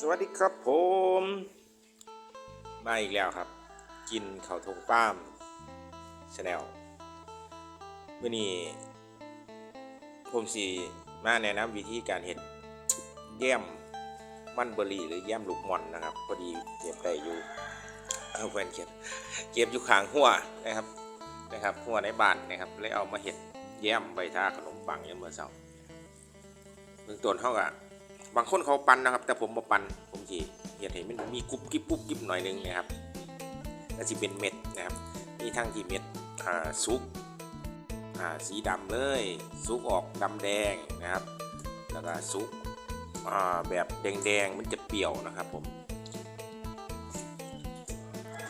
สวัสดีครับผม มาอีกแล้วครับ กินข้าวทงป้ามชาแนลเมื่อนี้ผมสีมาแนะนำวิธีการเห็ดแย้มมันเบอรี่หรือแย้มลูกหมอนนะครับพอดีเก็บได้อยู่เอาแฟนเก็บเก็บอยู่ขางหัวนะครับนะครับหัวในบ้านนะครับเลยเอามาเห็ดแย้มใบท่าขนมปังยามเมื่อเช้าเบื้องต้นเขาอะ บางคนเขาปันนะครับ แต่ผมบ่ปันผมจีเห็นเห็นมันมีกรุบกริบกรุบกริบหน่อยหนึงนะครับก็จะเป็นเม็ดนะครับมีทั้งที่เม็ดซุกสีดำเลยซุกออกดำแดงนะครับ แล้วก็ซุกอ่าแบบแดงๆมันจะเปรี้ยวนะครับผม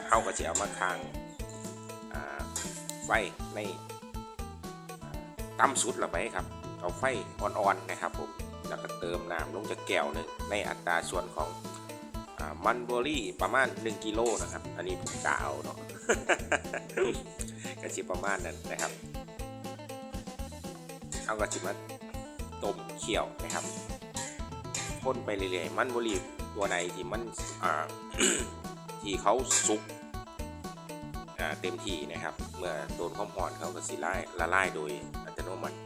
เขาก็จะเอามาทางไฟในต่ำสุดละไหมครับ เอาไฟอ่อนๆนะครับผม แล้วก็เติมน้ำลงจากแก้วหนึ่งในอัตราส่วนของอมันเบอรี่ประมาณ 1กิโลนะครับ อันนี้ผมกะเอาเนาะก็สิประมาณนั้นนะครับเอาก็จิมาต้มเคี่ยวนะครับพ่นไปเรื่อยๆมันเบอรี่ตัวไหนที่มันอ่าที่เขาสุกเต็มที่นะครับ เมื่อโดนความร้อนเขาก็สิละลายละลายโดยอัตโนมัติ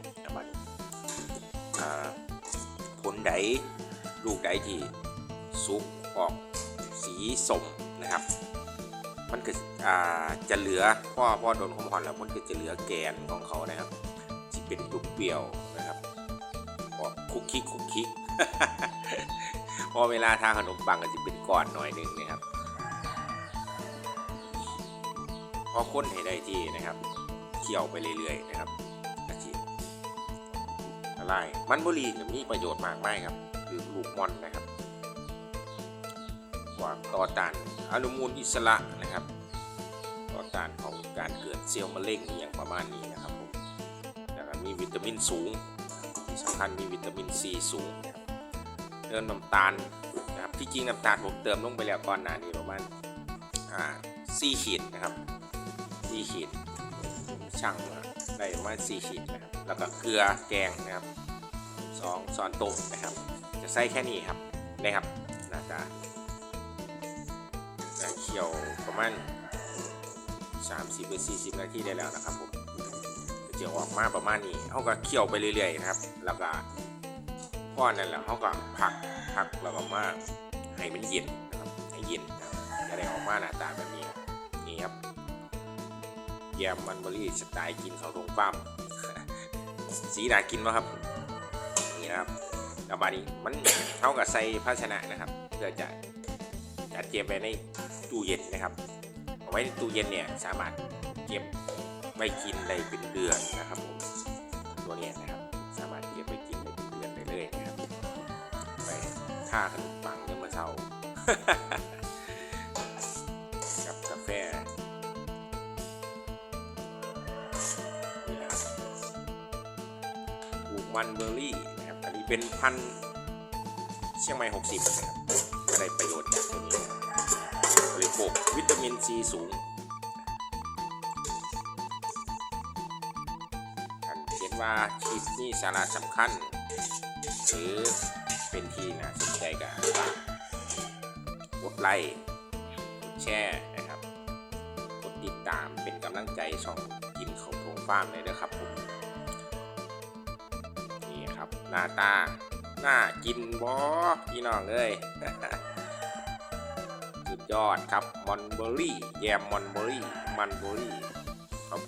ใดลูกใดที่สุกออกสีสมนะครับ มันก็อ่าจะเหลือพ่อพ่อโดนความร้อนแล้วมันก็จะเหลือแกนของเขานะครับที่เป็นลูกเปรี้ยวนะครับออกคุกคิกคุกคิกพอเวลาทาขนมปังก็จะเป็นก้อนหน่อยหนึ่งนะครับพอค้นให้ได้ที่นะครับเคี่ยวไปเรื่อยๆนะครับ ลาย มันบุหรี่มีประโยชน์มากมายครับ คือลูกมอนนะครับว่าต่อต้านอนุมูลอิสระนะครับ ต่อต้านของการเกิดเซลล์มะเร็งอย่างประมาณนี้นะครับผมแล้วก็มีวิตามินสูงที่สำคัญมีวิตามินซีสูงนะครับเติมน้ำตาลนะครับที่จริงน้ำตาลผมเติมลงไปแล้วก่อนหน้านี้ประมาณอ่าสี่ขีดนะครับสี่ขีดช่างมา ได้ประมาณสี่ขีดนนะครับแล้วก็เกลือแกงนะครับสองช้อนโต๊ะนะครับ จะใส่แค่นี้ครับนะครับน้าตาจะเคี่ยวประมาณ30หรือ40 นาทีได้แล้วนะครับผมจะออกมาประมาณนี้เขาก็เคี่ยวไปเรื่อยๆนะครับ แล้วก็พอนั่นแหละเขาก็พักพักแล้วก็มาให้มันเย็นนะครับให้เย็นนะจะได้ออกมาหน้าตาแบบนี้นี่ครับ แยมมันเบอรี่สไตล์กินเขาวตรงปั้มสีน่ากินมากครับนี่นะครับแล้วบานี้มันเท่ากับใส่ภาชนะนะครับ เพื่อจะจัดเก็บไว้ในตู้เย็นนะครับเอาไว้ในตู้เย็นเนี่ยสามารถเก็บไว้กินได้เป็นเดือนนะครับผมตัวนี้นะครับ สามารถเก็บไว้กินได้เป็นเดือนได้เลยนะครับไปท่าขนมปังเนี่ยมาเช้า ปลูกมันเบอร์รี่นะครับอันนี้เป็นพันเชียงใหม่60นะครับก็ได้ประโยชน์จากตัวนี้นะครับริโภควิตามินซีสูงท่านเห็นว่าคลิปนี้สาระสำคัญ หรือเป็นที่น่าสนใจก็ฝากดไลค์กดแชร์นะครับ กดติดตามเป็นกำลังใจช่องกินของทงฟาร์มเลยนะครับผม หน้าตาน่ากินบอพี่น้องเอ้ยสุดยอดครับมอนเบอรี่ แยมมอนเบอรี่ มันเบอรี่ครับ